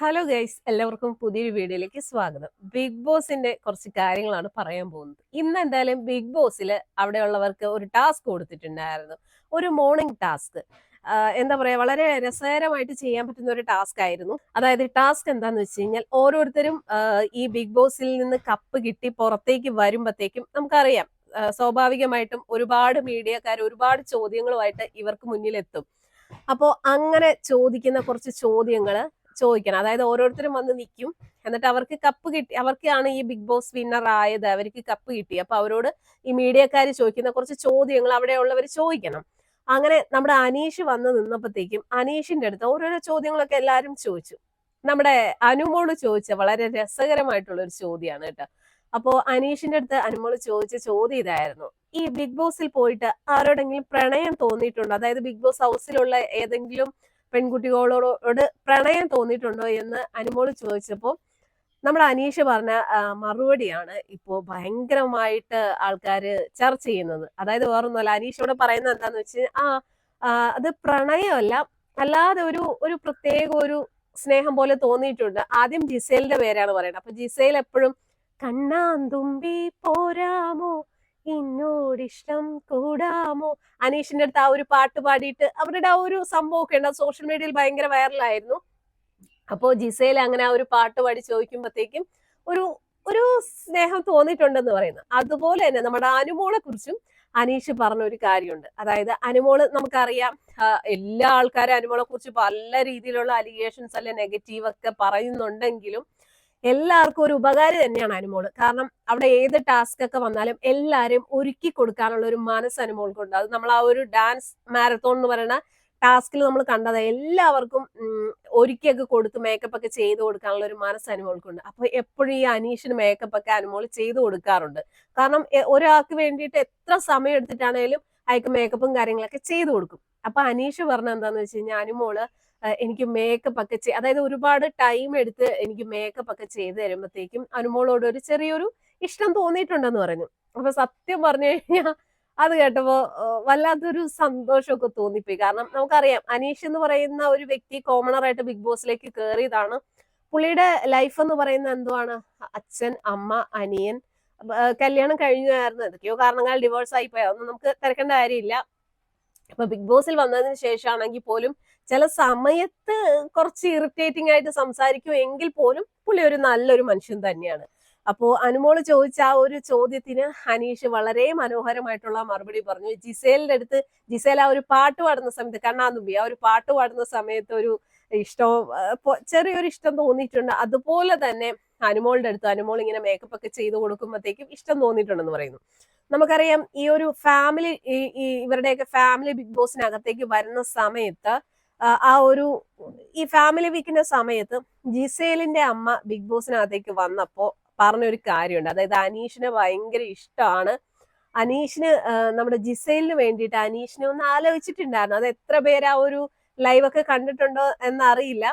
Hello guys എല്ലാവർക്കും പുതിയൊരു വീഡിയോയിലേക്ക് സ്വാഗതം. ബിഗ് ബോസിന്റെ കുറച്ച് കാര്യങ്ങളാണ് പറയാൻ പോകുന്നത്. ഇന്ന് എന്തായാലും ബിഗ് ബോസിൽ അവിടെയുള്ളവർക്ക് ഒരു ടാസ്ക് കൊടുത്തിട്ടുണ്ടായിരുന്നു. ഒരു മോർണിംഗ് ടാസ്ക്. എന്താ പറയാ വളരെ രസകരമായിട്ട് ചെയ്യാൻ പറ്റുന്ന ഒരു ടാസ്ക് ആയിരുന്നു. അതായത് ടാസ്ക് എന്താന്ന് വെച്ച് കഴിഞ്ഞാൽ ഓരോരുത്തരും ഈ ബിഗ് ബോസിൽ നിന്ന് കപ്പ് കിട്ടി പുറത്തേക്ക് വരുമ്പോഴത്തേക്കും നമുക്കറിയാം സ്വാഭാവികമായിട്ടും ഒരുപാട് മീഡിയക്കാർ ഒരുപാട് ചോദ്യങ്ങളുമായിട്ട് ഇവർക്ക് മുന്നിലെത്തും. അപ്പോൾ അങ്ങനെ ചോദിക്കുന്ന കുറച്ച് ചോദ്യങ്ങൾ ചോദിക്കണം. അതായത് ഓരോരുത്തരും വന്ന് നിൽക്കും എന്നിട്ട് അവർക്ക് കപ്പ് കിട്ടി അവർക്കാണ് ഈ ബിഗ് ബോസ് വിന്നർ ആയത്. അവർക്ക് കപ്പ് കിട്ടി. അപ്പൊ അവരോട് ഈ മീഡിയക്കാർ ചോദിക്കുന്ന കുറച്ച് ചോദ്യങ്ങൾ അവിടെയുള്ളവർ ചോദിക്കണം. അങ്ങനെ നമ്മുടെ അനീഷ് വന്ന് നിന്നപ്പോഴത്തേക്കും അനീഷിന്റെ അടുത്ത് ഓരോരോ ചോദ്യങ്ങളൊക്കെ എല്ലാവരും ചോദിച്ചു. നമ്മുടെ അനുമോൾ ചോദിച്ച വളരെ രസകരമായിട്ടുള്ള ഒരു ചോദ്യമാണ് കേട്ടോ. അപ്പോ അനീഷിന്റെ അടുത്ത് അനുമോൾ ചോദിച്ച ചോദ്യം ഇതായിരുന്നു. ഈ ബിഗ് ബോസിൽ പോയിട്ട് ആരോടെങ്കിലും പ്രണയം തോന്നിയിട്ടുണ്ടോ? അതായത് ബിഗ് ബോസ് ഹൗസിലുള്ള ഏതെങ്കിലും പെൺകുട്ടികളോട് പ്രണയം തോന്നിയിട്ടുണ്ടോ എന്ന് അനുമോൾ ചോദിച്ചപ്പോൾ നമ്മൾ അനീഷ് പറഞ്ഞ മറുപടിയാണ് ഇപ്പോൾ ഭയങ്കരമായിട്ട് ആൾക്കാർ ചർച്ച ചെയ്യുന്നത്. അതായത് വേറൊന്നുമല്ല അനീഷ് ഇവിടെ പറയുന്നത് എന്താന്ന് വെച്ച് ആ, അത് പ്രണയമല്ല അല്ലാതെ ഒരു ഒരു പ്രത്യേക ഒരു സ്നേഹം പോലെ തോന്നിയിട്ടുണ്ട്. ആദ്യം ജിസേലിന്റെ പേരാണ് പറയുന്നത് അപ്പൊ ജിസേൽ എപ്പോഴും കണ്ണാന്തുമ്പി പോരാമോ? എന്നോടിഷ്ടം കൂടാമോ? അനീഷിന്റെ അടുത്ത് ആ ഒരു പാട്ട് പാടിയിട്ട് അവരുടെ ആ ഒരു സംഭവമൊക്കെ ഉണ്ട്. സോഷ്യൽ മീഡിയയിൽ ഭയങ്കര വൈറലായിരുന്നു അപ്പോ ജിസയിൽ അങ്ങനെ ആ ഒരു പാട്ട് പാടി ചോദിക്കുമ്പോഴത്തേക്കും ഒരു ഒരു സ്നേഹം തോന്നിയിട്ടുണ്ടെന്ന് പറയുന്നു. അതുപോലെ തന്നെ നമ്മുടെ അനുമോളെ കുറിച്ചും അനീഷ് പറഞ്ഞ ഒരു കാര്യമുണ്ട്. അതായത് അനുമോൾ നമുക്കറിയാം എല്ലാ ആൾക്കാരും അനുമോളെ കുറിച്ച് പല രീതിയിലുള്ള അലിഗേഷൻസ് അല്ലെ നെഗറ്റീവ് ഒക്കെ പറയുന്നുണ്ടെങ്കിലും എല്ലാവർക്കും ഒരു ഉപകാരം തന്നെയാണ് അനുമോൾ കാരണം അവിടെ ഏത് ടാസ്ക് ഒക്കെ വന്നാലും എല്ലാവരും ഒരുക്കി കൊടുക്കാനുള്ള ഒരു മനസ്സ് അനുമോൾക്കുണ്ട്. അത് നമ്മൾ ആ ഒരു ഡാൻസ് മാരത്തോൺ എന്ന് പറയുന്ന ടാസ്കിൽ നമ്മൾ കണ്ടത് എല്ലാവർക്കും ഒരുക്കിയൊക്കെ കൊടുത്ത് മേക്കപ്പ് ഒക്കെ ചെയ്ത് കൊടുക്കാനുള്ള ഒരു മനസ്സ് അനുമോൾക്കുണ്ട്. അപ്പൊ എപ്പോഴും ഈ അനീഷിന് മേക്കപ്പ് ഒക്കെ അനുമോൾ ചെയ്ത് കൊടുക്കാറുണ്ട്. കാരണം ഒരാൾക്ക് വേണ്ടിയിട്ട് എത്ര സമയം എടുത്തിട്ടാണേലും അയാൾക്ക് മേക്കപ്പും കാര്യങ്ങളൊക്കെ ചെയ്തു കൊടുക്കും. അപ്പൊ അനീഷ് പറഞ്ഞ എന്താന്ന് വെച്ച് കഴിഞ്ഞാൽ അനുമോൾ എനിക്ക് മേക്കപ്പ് ഒക്കെ ചെയ്ത് അതായത് ഒരുപാട് ടൈം എടുത്ത് എനിക്ക് മേക്കപ്പ് ഒക്കെ ചെയ്ത് തരുമ്പോഴത്തേക്കും അനുമോളോട് ഒരു ചെറിയൊരു ഇഷ്ടം തോന്നിയിട്ടുണ്ടെന്ന് പറഞ്ഞു. അപ്പൊ സത്യം പറഞ്ഞു കഴിഞ്ഞാൽ അത് കേട്ടപ്പോ വല്ലാത്തൊരു സന്തോഷമൊക്കെ തോന്നിപ്പോയി. കാരണം നമുക്കറിയാം അനീഷ് എന്ന് പറയുന്ന ഒരു വ്യക്തി കോമണറായിട്ട് ബിഗ് ബോസിലേക്ക് കയറിയതാണ് പുള്ളിയുടെ ലൈഫ് എന്ന് പറയുന്നത് എന്തുവാണ്? അച്ഛൻ അമ്മ അനിയൻ കല്യാണം കഴിഞ്ഞായിരുന്നു എന്തൊക്കെയോ കാരണങ്ങൾ ഡിവോഴ്സ് ആയി പോയി. അതൊന്നും നമുക്ക് തിരക്കേണ്ട കാര്യമില്ല. അപ്പൊ ബിഗ് ബോസിൽ വന്നതിന് ശേഷമാണെങ്കിൽ പോലും ചില സമയത്ത് കുറച്ച് ഇറിറ്റേറ്റിംഗ് ആയിട്ട് സംസാരിക്കും എങ്കിൽ പോലും പുള്ളി ഒരു നല്ലൊരു മനുഷ്യൻ തന്നെയാണ്. അപ്പോ അനുമോൾ ചോദിച്ച ആ ഒരു ചോദ്യത്തിന് ഹനീഷ് വളരെ മനോഹരമായിട്ടുള്ള മറുപടി പറഞ്ഞു. ജിസേലിന്റെ അടുത്ത് ജിസേൽ ആ ഒരു പാട്ട് പാടുന്ന സമയത്ത് കണ്ണാന്തുമ്പി ആ ഒരു പാട്ട് പാടുന്ന സമയത്ത് ഒരു ഇഷ്ടം ചെറിയൊരു ഇഷ്ടം തോന്നിയിട്ടുണ്ട്. അതുപോലെ തന്നെ അനുമോളുടെ അടുത്ത് അനുമോൾ ഇങ്ങനെ മേക്കപ്പ് ഒക്കെ ചെയ്ത് കൊടുക്കുമ്പോഴത്തേക്കും ഇഷ്ടം തോന്നിയിട്ടുണ്ടെന്ന് പറയുന്നു. നമുക്കറിയാം ഈ ഒരു ഫാമിലി ഇവരുടെയൊക്കെ ഫാമിലി ബിഗ് ബോസിനകത്തേക്ക് വരുന്ന സമയത്ത് ആ, ഒരു ഈ ഫാമിലി വീക്കിന്റെ സമയത്ത് ജിസേലിന്റെ അമ്മ ബിഗ് ബോസിനകത്തേക്ക് വന്നപ്പോ പറഞ്ഞൊരു കാര്യമുണ്ട്. അതായത് അനീഷിനെ ഭയങ്കര ഇഷ്ടമാണ്. അനീഷിന് നമ്മുടെ ജിസേലിന് വേണ്ടിയിട്ട് അനീഷിനെ ഒന്ന് ആലോചിച്ചിട്ടുണ്ടായിരുന്നു. അത് എത്ര പേര് ആ ഒരു ലൈവൊക്കെ കണ്ടിട്ടുണ്ടോ എന്നറിയില്ല.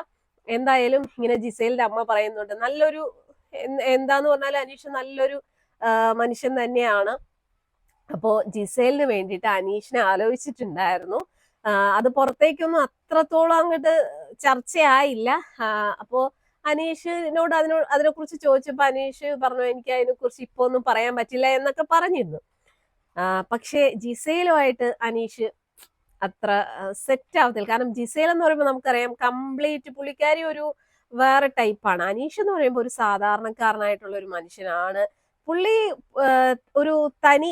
എന്തായാലും ഇങ്ങനെ ജിസേലിന്റെ അമ്മ പറയുന്നുണ്ട്. നല്ലൊരു എന്ത് എന്താന്ന് പറഞ്ഞാൽ അനീഷ് നല്ലൊരു മനുഷ്യൻ തന്നെയാണ്. അപ്പോ ജിസേലിന് വേണ്ടിയിട്ട് അനീഷിനെ ആലോചിച്ചിട്ടുണ്ടായിരുന്നു. അത് പുറത്തേക്കൊന്നും അത്രത്തോളം അങ്ങോട്ട് ചർച്ചയായില്ല. ആ, അപ്പോ അനീഷിനോട് അതിനോട് അതിനെ കുറിച്ച് ചോദിച്ചപ്പോ അനീഷ് പറഞ്ഞു എനിക്ക് അതിനെ കുറിച്ച് ഇപ്പൊ ഒന്നും പറയാൻ പറ്റില്ല എന്നൊക്കെ പറഞ്ഞിരുന്നു. പക്ഷേ ജിസേലുമായിട്ട് അനീഷ് അത്ര സെറ്റ് ആവത്തില്ല. കാരണം ജിസേൽ എന്ന് പറയുമ്പോൾ നമുക്കറിയാം കംപ്ലീറ്റ് പുള്ളിക്കാരി ഒരു വേറെ ടൈപ്പാണ്. അനീഷ് എന്ന് പറയുമ്പോൾ ഒരു സാധാരണക്കാരനായിട്ടുള്ള ഒരു മനുഷ്യനാണ്. പുള്ളി ഒരു തനി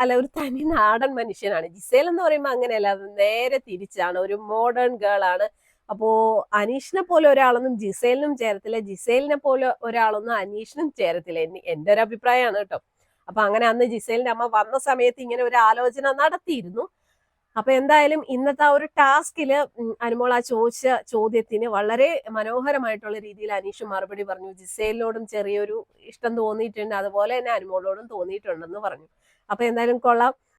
അല്ല ഒരു തനി നാടൻ മനുഷ്യനാണ്. ജിസേൽ എന്ന് പറയുമ്പോൾ അങ്ങനെയല്ല. നേരെ തിരിച്ചാണ്. ഒരു മോഡേൺ ഗേൾ ആണ്. അപ്പോ അനീഷിനെ പോലെ ഒരാളൊന്നും ജിസേലിനും ചേരത്തില്ല. ജിസേലിനെ പോലെ ഒരാളൊന്നും അനീഷിനും ചേരത്തില്ല. എനി- എന്റെ ഒരു അഭിപ്രായമാണ് കേട്ടോ. അപ്പൊ അങ്ങനെ അന്ന് ജിസേലിന്റെ അമ്മ വന്ന സമയത്ത് ഇങ്ങനെ ഒരു ആലോചന നടത്തിയിരുന്നു. അപ്പൊ എന്തായാലും ഇന്നത്തെ ആ ഒരു ടാസ്കിൽ അനുമോൾ ആ ചോദിച്ച ചോദ്യത്തിന് വളരെ മനോഹരമായിട്ടുള്ള രീതിയിൽ അനീഷ് മറുപടി പറഞ്ഞു. ജിസേലിനോടും ചെറിയൊരു ഇഷ്ടം തോന്നിയിട്ടുണ്ട്. അതുപോലെ തന്നെ അനുമോളോടും തോന്നിയിട്ടുണ്ടെന്ന് പറഞ്ഞു. അപ്പൊ എന്തായാലും കൊള്ളാം.